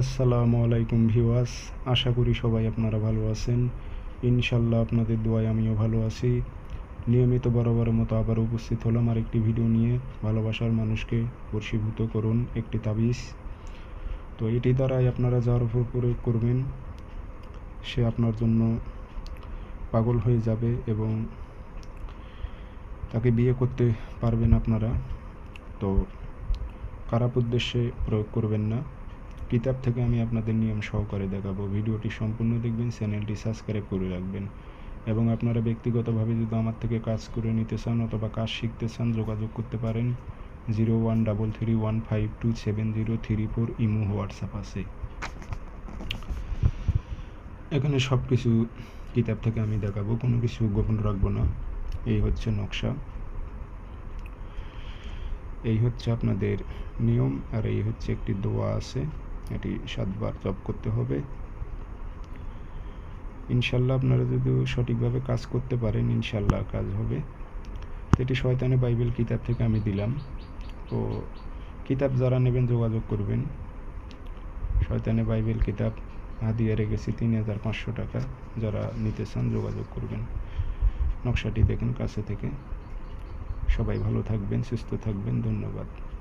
আসসালামু আলাইকুম ভিওয়াস আশা করি সবাই আপনারা ভালো আছেন। ইনশাল্লাহ আপনাদের দোয়ায় আমিও ভালো আছি। নিয়মিত বরাবরের মতো আবার উপস্থিত হলাম আর একটি ভিডিও নিয়ে। ভালোবাসার মানুষকে বর্ষীভূত করুন একটি তাবিজ। তো এটি দ্বারাই আপনারা যার উপর প্রয়োগ করবেন, সে আপনার জন্য পাগল হয়ে যাবে এবং তাকে বিয়ে করতে পারবেন আপনারা। তো খারাপ উদ্দেশ্যে প্রয়োগ করবেন না। কিতাব থেকে আমি আপনাদের নিয়ম সহকারে দেখাবো। ভিডিওটি সম্পূর্ণ দেখবেন, চ্যানেলটি সাবস্ক্রাইব করে রাখবেন। এবং আপনারা ব্যক্তিগতভাবে যদি আমার থেকে কাজ করে নিতে চান অথবা কাজ শিখতে চান, যোগাযোগ করতে পারেন zero one double three one five two seven zero three four Imo WhatsApp আছে। এখানে সব কিছু কিতাব থেকে আমি দেখাবো, কোনো কিছু গোপন রাখব না। এই হচ্ছে নকশা। এই হচ্ছে আপনাদের নিয়ম আর এই হচ্ছে একটি দোয়া আছে। এটি সাতবার জপ করতে হবে। ইনশাল্লাহ আপনারা যদি সঠিকভাবে কাজ করতে পারেন, ইনশাল্লাহ কাজ হবে। তো এটি শয়তানে বাইবেল কিতাব থেকে আমি দিলাম। তো কিতাব যারা নেবেন, যোগাযোগ করবেন। শয়তানে বাইবেল কিতাব হাদিয়ে রেখেছি তিন হাজার পাঁচশো টাকা। যারা নিতে চান, যোগাযোগ করবেন। নকশাটি দেখেন কাছে থেকে। সবাই ভালো থাকবেন, সুস্থ থাকবেন। ধন্যবাদ।